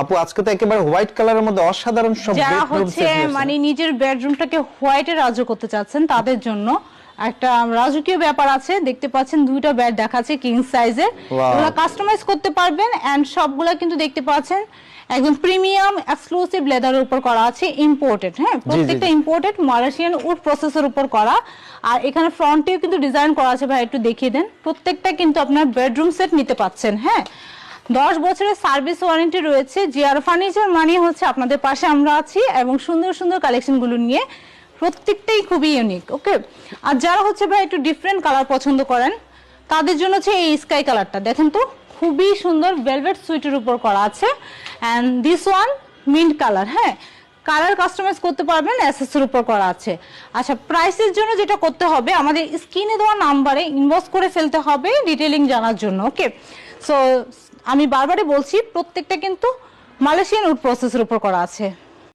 আপু আজকে তো একেবারে হোয়াইট কালারের মধ্যে অসাধারণ সব যারা হচ্ছে মানে নিজের বেডরুমটাকে হোয়াইটে রাজ্য করতে চাচ্ছেন তাদের জন্য একটা রাজকীয় ব্যাপার আছে। দেখতে পাচ্ছেন দুইটা বেড দেখাচ্ছে কিং সাইজের. এগুলো কাস্টমাইজ করতে পারবেন এন্ড সবগুলা কিন্তু দেখতে পাচ্ছেন একদম প্রিমিয়াম এক্সক্লুসিভ লেদারের উপর করা আছে ইম্পোর্টেড হ্যাঁ? প্রত্যেকটা ইম্পোর্টেড মালয়েশিয়ান উড প্রসেসের উপর করা। আর এখানে ফ্রন্টেও কিন্তু ডিজাইন করা আছে ভাই একটু দেখিয়ে দেন। প্রত্যেকটা কিন্তু আপনার বেডরুম সেট নিতে পাচ্ছেন হ্যাঁ? দশ বছরের সার্ভিস ওয়ারেন্টি রয়েছে। জিআর ফার্নিচার মানে হচ্ছে আপনাদের পাশে আমরা আছি এবং সুন্দর সুন্দর কালেকশনগুলো নিয়ে প্রত্যেকটাই খুবই ইউনিক ওকে আর যারা হচ্ছে ভাই একটু ডিফারেন্ট কালার পছন্দ করেন, তাদের জন্য হচ্ছে এই স্কাই কালারটা দেখেন তো, খুবই সুন্দর ভেলভেট সুইটের উপর করা আছে। And this one mint colour হ্যাঁ? কালার কাস্টমাইজ করতে পারবেন অ্যাসেসের উপর করা আছে। আচ্ছা প্রাইসের জন্য যেটা করতে হবে, আমাদের স্ক্রিনে দেওয়া নাম্বারে ইনবক্স করে ফেলতে হবে ডিটেলিং জানার জন্য ওকে সো আমি বারবারই বলছি, প্রত্যেকটা কিন্তু মালয়েশিয়ান উড প্রসেসের উপর করা আছে।